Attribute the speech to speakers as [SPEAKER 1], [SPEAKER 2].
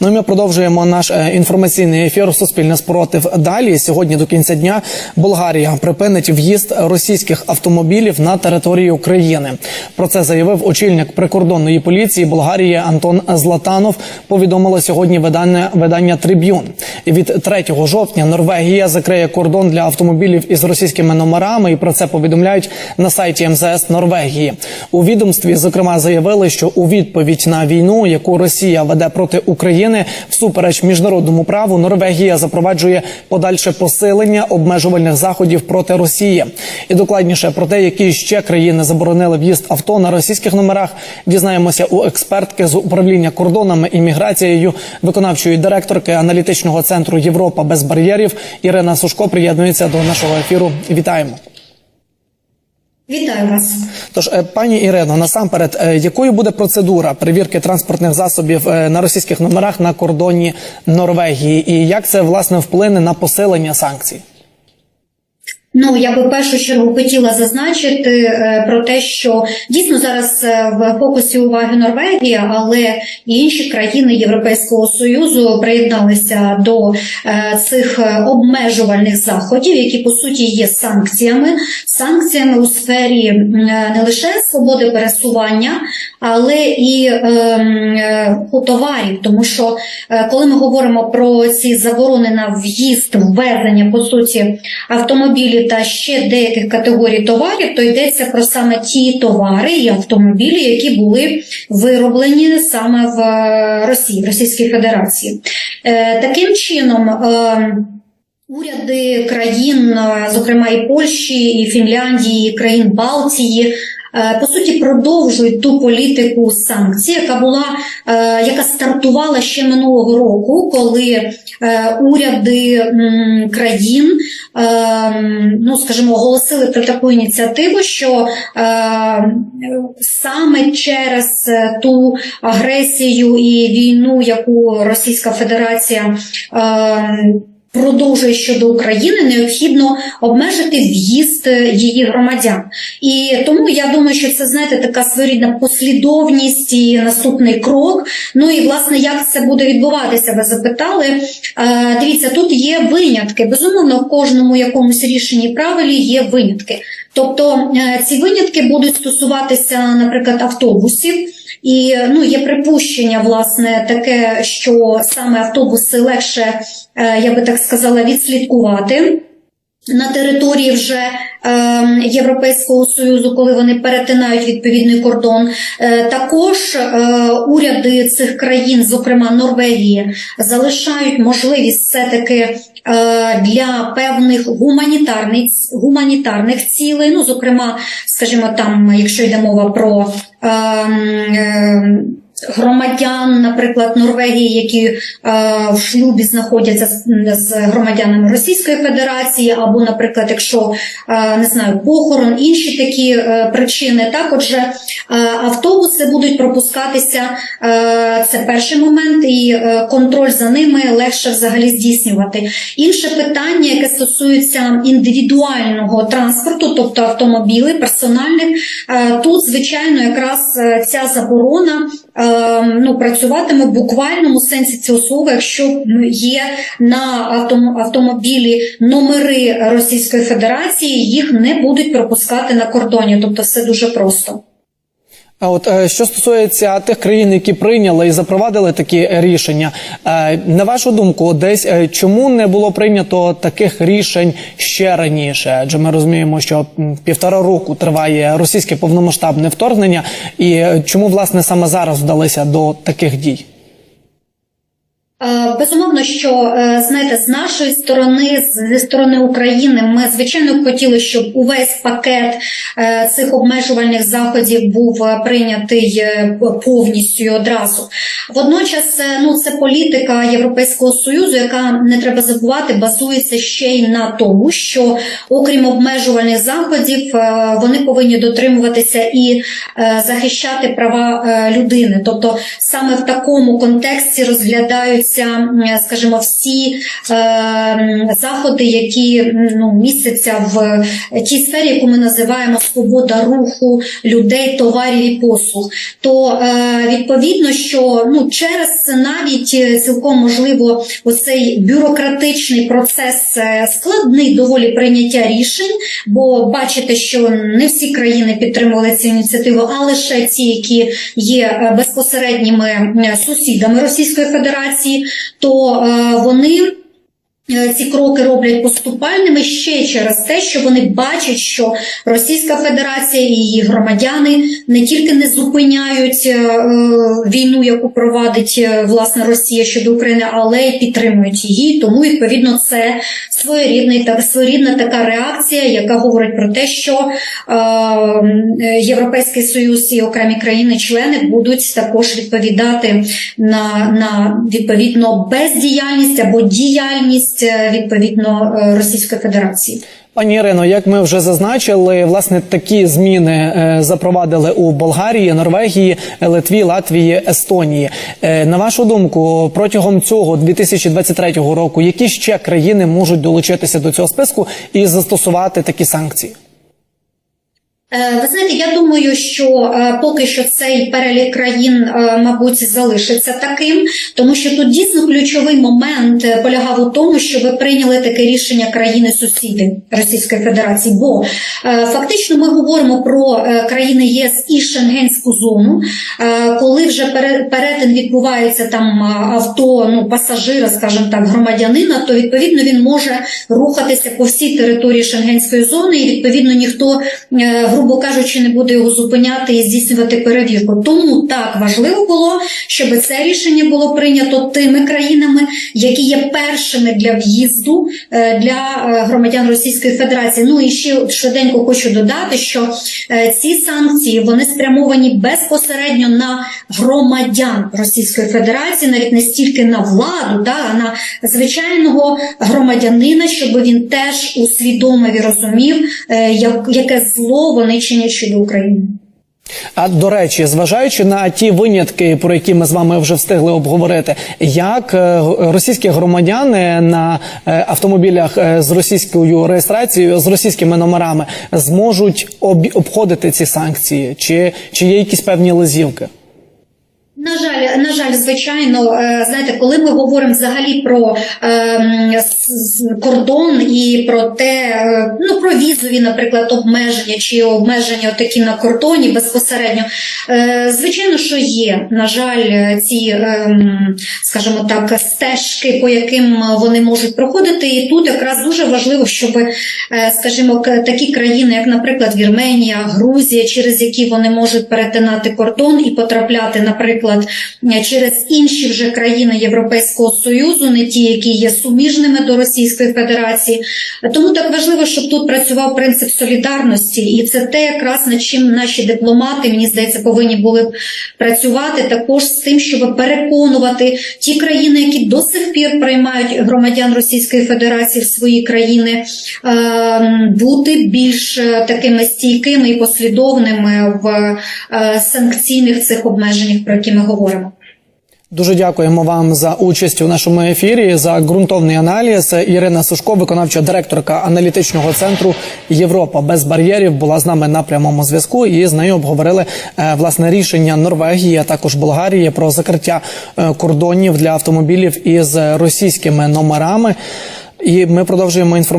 [SPEAKER 1] Ну і ми продовжуємо наш е, інформаційний ефір Суспільне спротив. Далі сьогодні до кінця дня Болгарія припинить в'їзд російських автомобілів на територію України. Про це заявив очільник прикордонної поліції Болгарії Антон Златанов. Повідомило сьогодні видання видання Триб'юн. Від 3 жовтня Норвегія закриє кордон для автомобілів із російськими номерами. І про це повідомляють на сайті МЗС Норвегії. У відомстві зокрема заявили, що у відповідь на війну, яку Росія веде проти України, всупереч міжнародному праву, Норвегія запроваджує подальше посилення обмежувальних заходів проти Росії. І докладніше про те, які ще країни заборонили в'їзд авто на російських номерах, дізнаємося у експертки з управління кордонами і міграцією, виконавчої директорки аналітичного центру Європа без бар'єрів. Ірина Сушко приєднується до нашого ефіру. Вітаємо.
[SPEAKER 2] Вітаю вас.
[SPEAKER 1] Тож, е, пані Ірино, насамперед, е, якою буде процедура перевірки транспортних засобів е, на російських номерах на кордоні Норвегії, і як це власне вплине на посилення санкцій?
[SPEAKER 2] Ну я би в першу чергу хотіла зазначити е, про те, що дійсно зараз е, в фокусі уваги Норвегія, але і інші країни Європейського союзу приєдналися до е, цих обмежувальних заходів, які по суті є санкціями, санкціями у сфері не лише свободи пересування, але і е, е, товарів, тому що коли ми говоримо про ці заборони на в'їзд, ввезення по суті автомобілів та ще деяких категорій товарів, то йдеться про саме ті товари і автомобілі, які були вироблені саме в е, Росії, в Російській Федерації. Е, Таким чином. е, Уряди країн, е, зокрема і Польщі, і Фінляндії, і країн Балтії, е, по суті, продовжують ту політику санкцій, яка була, е, яка стартувала ще минулого року, коли е, уряди країн, е, ну скажімо, оголосили про таку ініціативу, що е, саме через е, ту агресію і війну, яку Російська Федерація. Продовжує щодо України, необхідно обмежити в'їзд е, її громадян, і тому я думаю, що це знаєте така своєрідна послідовність і наступний крок. Ну і власне як це буде відбуватися? Ви запитали. Е, дивіться, тут є винятки. Безумовно, в кожному якомусь рішенні правилі є винятки. Тобто е, ці винятки будуть стосуватися, наприклад, автобусів. І ну є припущення, власне, таке, що саме автобуси легше, е, я би так сказала, відслідкувати. На території вже е, Європейського союзу, коли вони перетинають відповідний кордон, е, також е, уряди цих країн, зокрема Норвегії, залишають можливість все-таки е, для певних гуманітарних, гуманітарних цілей, ну зокрема, скажімо, там, якщо йде мова про е, е, громадян, наприклад, Норвегії, які е, в шлюбі знаходяться з, громадянами Російської Федерації, або, наприклад, якщо е, не знаю, похорон, інші такі е, причини. Так, отже, автобуси будуть пропускатися. Це перший момент, і контроль за ними легше взагалі здійснювати. Інше питання, яке стосується індивідуального транспорту, тобто автомобілів, персональних, тут, звичайно, якраз ця заборона ну, працюватиме в буквальному сенсі цього слова, якщо є на автомобілі номери Російської Федерації, їх не будуть пропускати на кордоні. Тобто все дуже просто.
[SPEAKER 1] А от е, що стосується тих країн, які прийняли і запровадили такі рішення, е, на вашу думку, десь е, чому не було прийнято таких рішень ще раніше? Адже ми розуміємо, що півтора року триває російське повномасштабне вторгнення, і чому власне саме зараз вдалися до таких дій?
[SPEAKER 2] Е, Безумовно, що е, знаєте, з нашої сторони, зі сторони України, ми звичайно хотіли, щоб увесь пакет е, цих обмежувальних заходів був прийнятий повністю і одразу. Водночас, ну це політика Європейського союзу, яка не треба забувати, базується ще й на тому, що окрім обмежувальних заходів, вони повинні дотримуватися і захищати права людини. Тобто саме в такому контексті розглядаються проводяться, скажімо, всі е, заходи, які ну, містяться в тій сфері, яку ми називаємо свобода руху людей, товарів і послуг. То е, відповідно, що ну через навіть е, цілком можливо оцей бюрократичний процес е, складний доволі прийняття рішень, бо бачите, що не всі країни підтримували цю ініціативу, а лише ті, які є е, безпосередніми сусідами Російської Федерації, то е, вони. Е, Ці кроки роблять поступальними ще через те, що вони бачать, що Російська Федерація і її громадяни не тільки не зупиняють е, е, війну, яку провадить власне Росія щодо України, але й підтримують її. Тому відповідно це своєрідний так своєрідна така реакція, яка говорить про те, що Європейський Союз і окремі країни-члени будуть також відповідати на, на відповідно бездіяльність або діяльність відповідно е, Російської Федерації.
[SPEAKER 1] Пані Ірино, як ми вже зазначили, власне такі зміни е, запровадили у Болгарії, Норвегії, Литві, Латвії, Естонії. Е, на вашу думку, протягом цього 2023 року, які ще країни можуть долучитися до цього списку і застосувати такі санкції?
[SPEAKER 2] Е, Ви знаєте, я думаю, що е, поки що цей перелік країн, е, мабуть, залишиться таким, тому що тут дійсно ключовий момент полягав у тому, що ви прийняли таке рішення країни-сусіди Російської Федерації. Бо фактично ми говоримо про країни ЄС і Шенгенську зону, коли вже пере- перетин відбувається там авто, ну пасажира, скажімо так, громадянина, то відповідно він може рухатися по всій території Шенгенської зони, і відповідно ніхто, грубо кажучи, не буде його зупиняти і здійснювати перевірку. Тому так важливо було, щоб це рішення було прийнято тими країнами, які є першими для в'їзду е, для е, громадян Російської Федерації. Ну і ще швиденько хочу додати, що е, ці санкції вони спрямовані безпосередньо на громадян Російської Федерації, навіть не стільки на владу, да, а на звичайного громадянина, щоб він теж усвідомив і розумів, як, яке зло вони чинять щодо України.
[SPEAKER 1] А до речі, зважаючи на ті винятки, про які ми з вами вже встигли обговорити, як е, російські громадяни на е, автомобілях е, з російською реєстрацією, з російськими номерами зможуть обходити ці санкції, чи, чи є якісь певні лазівки?
[SPEAKER 2] На жаль, на жаль, звичайно, е, знаєте, коли ми говоримо взагалі про з- кордон і про те, е, ну про візові, наприклад, обмеження чи обмеження такі на кордоні безпосередньо, е, звичайно, що є. На жаль, е, ці, ем, скажімо так, стежки, по яким вони можуть проходити, і тут якраз дуже важливо, щоб, е, скажімо, такі країни, як, наприклад, Вірменія, Грузія, через які вони можуть перетинати кордон і потрапляти, наприклад, е, через інші вже країни Європейського Союзу, не ті, які є суміжними до Російської Федерації. Тому так важливо, щоб тут працював принцип солідарності, і це те, якраз над чим наші дипломати, мені здається, повинні були б працювати також з тим, щоб переконувати ті країни, які до сих пір приймають громадян Російської Федерації в свої країни, ем, бути більш е, такими стійкими і послідовними в е, санкційних цих обмеженнях, про які ми говоримо.
[SPEAKER 1] Дуже дякуємо вам за участь у нашому ефірі за ґрунтовний аналіз. Ірина Сушко, виконавча директорка аналітичного центру Європа без бар'єрів, була з нами на прямому зв'язку. І з нею обговорили е, власне рішення Норвегії, а також Болгарії про закриття е, кордонів для автомобілів із російськими номерами. І ми продовжуємо інформацію.